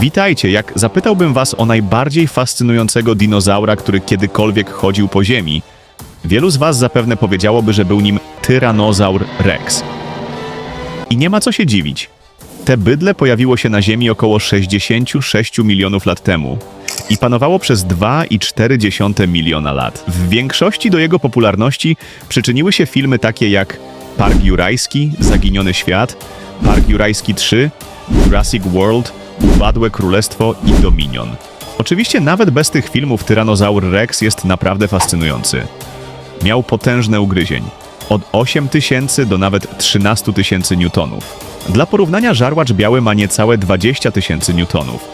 Witajcie, jak zapytałbym was o najbardziej fascynującego dinozaura, który kiedykolwiek chodził po ziemi, wielu z was zapewne powiedziałoby, że był nim Tyrannosaur Rex. I nie ma co się dziwić. Te bydle pojawiło się na Ziemi około 66 milionów lat temu i panowało przez 2,4 miliona lat. W większości do jego popularności przyczyniły się filmy takie jak Park Jurajski, Zaginiony Świat, Park Jurajski 3, Jurassic World, Upadłe Królestwo i Dominion. Oczywiście nawet bez tych filmów Tyrannosaur Rex jest naprawdę fascynujący. Miał potężne ugryzień. Od 8 tysięcy do nawet 13 tysięcy newtonów. Dla porównania żarłacz biały ma niecałe 20 tysięcy newtonów.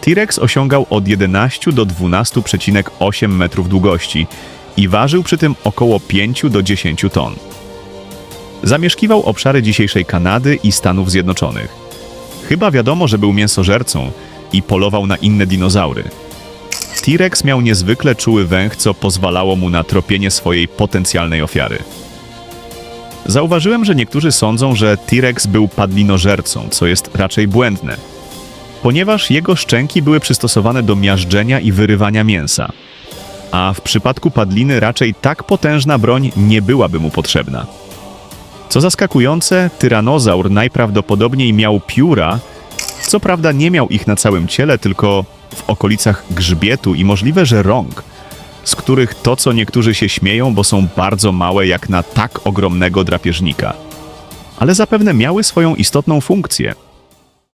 T-Rex osiągał od 11 do 12,8 metrów długości i ważył przy tym około 5 do 10 ton. Zamieszkiwał obszary dzisiejszej Kanady i Stanów Zjednoczonych. Chyba wiadomo, że był mięsożercą i polował na inne dinozaury. T-Rex miał niezwykle czuły węch, co pozwalało mu na tropienie swojej potencjalnej ofiary. Zauważyłem, że niektórzy sądzą, że T-Rex był padlinożercą, co jest raczej błędne, ponieważ jego szczęki były przystosowane do miażdżenia i wyrywania mięsa. A w przypadku padliny raczej tak potężna broń nie byłaby mu potrzebna. Co zaskakujące, tyranozaur najprawdopodobniej miał pióra, co prawda nie miał ich na całym ciele, tylko w okolicach grzbietu i możliwe, że rąk, z których to, co niektórzy się śmieją, bo są bardzo małe jak na tak ogromnego drapieżnika. Ale zapewne miały swoją istotną funkcję –